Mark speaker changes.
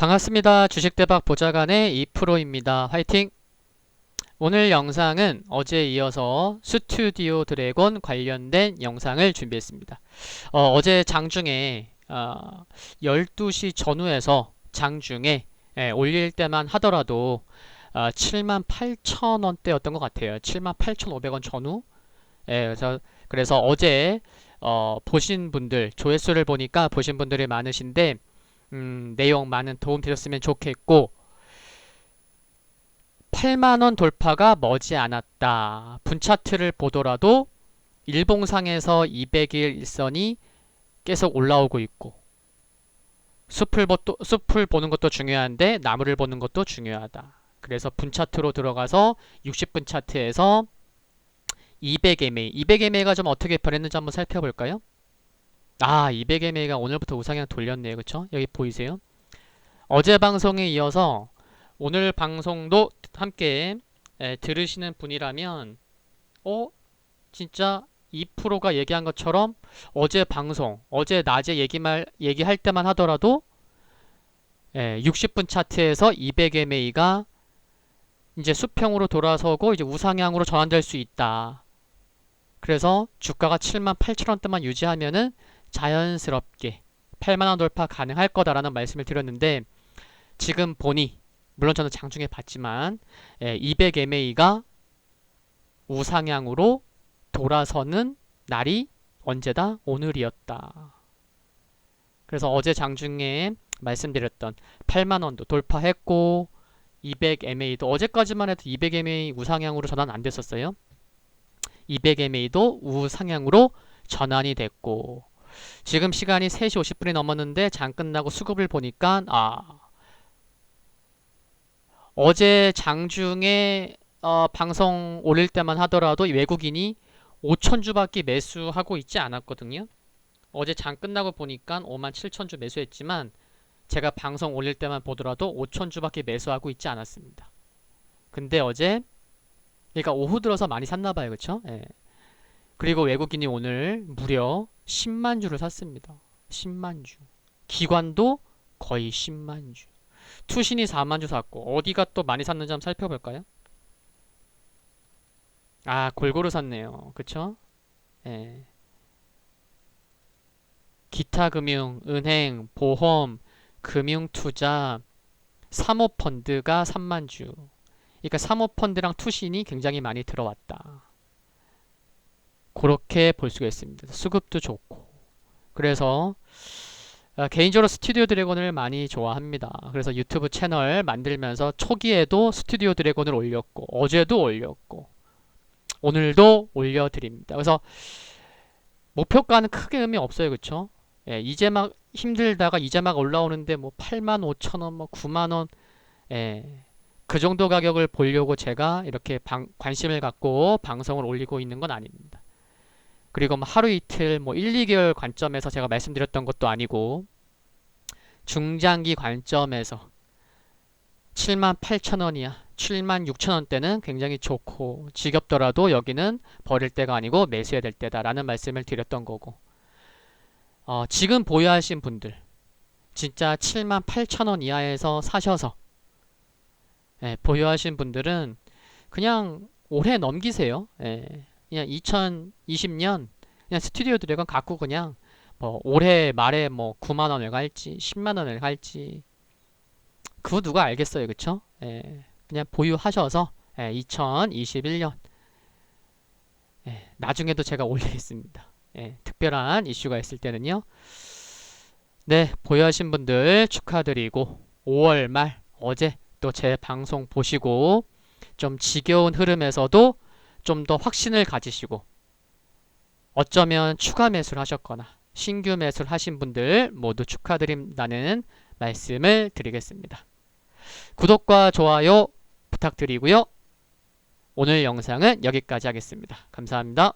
Speaker 1: 반갑습니다. 주식대박 보좌관의 2프로입니다. 화이팅! 오늘 영상은 어제에 이어서 스튜디오 드래곤 관련된 영상을 준비했습니다. 어, 제 장중에 어, 12시 전후에서 장중에 예, 올릴 때만 하더라도 어, 78,000원대였던 것 같아요. 78,500원 전후. 예, 그래서 그래서 어제 어, 보신 분들 조회수를 보니까 보신 분들이 많으신데 음, 내용 많은 도움 되셨으면 좋겠고 8만원 돌파가 머지 않았다. 분차트를 보더라도 일봉상에서 200일 일선이 계속 올라오고 있고 숲을, 보, 숲을 보는 것도 중요한데 나무를 보는 것도 중요하다. 그래서 분차트로 들어가서 60분 차트에서 200MA, 200MA가 좀 어떻게 변했는지 한번 살펴볼까요? 아, 200MA가 오늘부터 우상향 돌렸네요. 그쵸? 여기 보이세요? 어제 방송에 이어서 오늘 방송도 함께 에, 들으시는 분이라면 어? 진짜 2%가 얘기한 것처럼 어제 방송, 어제 낮에 얘기말, 얘기할 때만 하더라도 에, 60분 차트에서 200MA가 이제 수평으로 돌아서고 이제 우상향으로 전환될 수 있다. 그래서 주가가 78,000원대만 유지하면은 자연스럽게 8만원 돌파 가능할 거다라는 말씀을 드렸는데 지금 보니 물론 저는 장중에 봤지만 200MA가 우상향으로 돌아서는 날이 언제다? 오늘이었다. 그래서 어제 장중에 말씀드렸던 8만원도 돌파했고 200MA도 어제까지만 해도 200MA 우상향으로 전환 안 됐었어요. 200MA도 우상향으로 전환이 됐고 지금 시간이 3시 50분이 넘었는데 장 끝나고 수급을 보니까 아 어제 장중에 어, 방송 올릴 때만 하더라도 외국인이 5천주밖에 매수하고 있지 않았거든요. 어제 장 끝나고 보니까 5만 7천주 매수했지만 제가 방송 올릴 때만 보더라도 5천주밖에 매수하고 있지 않았습니다. 근데 어제 그러니까 오후 들어서 많이 샀나 봐요. 그쵸? 예. 그리고 외국인이 오늘 무려 10만 주를 샀습니다. 10만 주. 기관도 거의 10만 주. 투신이 4만 주 샀고 어디가 또 많이 샀는지 한번 살펴볼까요? 아 골고루 샀네요. 그쵸? 예. 기타 금융, 은행, 보험, 금융투자, 사모펀드가 3만 주. 그러니까 사모펀드랑 투신이 굉장히 많이 들어왔다. 그렇게 볼 수가 있습니다. 수급도 좋고. 그래서 어, 개인적으로 스튜디오 드래곤을 많이 좋아합니다. 그래서 유튜브 채널 만들면서 초기에도 스튜디오 드래곤을 올렸고 어제도 올렸고 오늘도 올려드립니다. 그래서 목표가는 크게 의미 없어요. 그쵸? 예, 이제 막 힘들다가 이제 막 올라오는데 뭐 8만 5천 원, 뭐 9만 원, 예, 그 정도 가격을 보려고 제가 이렇게 방, 관심을 갖고 방송을 올리고 있는 건 아닙니다. 그리고 뭐 하루 이틀 뭐 1, 2개월 관점에서 제가 말씀드렸던 것도 아니고 중장기 관점에서 7만 8천 원이야 7만 6천 원대는 굉장히 좋고 지겹더라도 여기는 버릴 때가 아니고 매수해야 될 때다 라는 말씀을 드렸던 거고 어, 지금 보유하신 분들 진짜 7만 8천 원 이하에서 사셔서 예, 보유하신 분들은 그냥 올해 넘기세요. 예. 그냥 2020년 그냥 스튜디오 드래곤 갖고 그냥 뭐 올해 말에 뭐 9만 원을 갈지 10만 원을 갈지 그거 누가 알겠어요 그쵸? 예, 그냥 보유하셔서 예, 2021년 예, 나중에도 제가 올리겠습니다. 예, 특별한 이슈가 있을 때는요. 네 보유하신 분들 축하드리고 5월 말 어제 또 제 방송 보시고 좀 지겨운 흐름에서도 좀 더 확신을 가지시고 어쩌면 추가 매수를 하셨거나 신규 매수를 하신 분들 모두 축하드린다는 말씀을 드리겠습니다. 구독과 좋아요 부탁드리고요. 오늘 영상은 여기까지 하겠습니다. 감사합니다.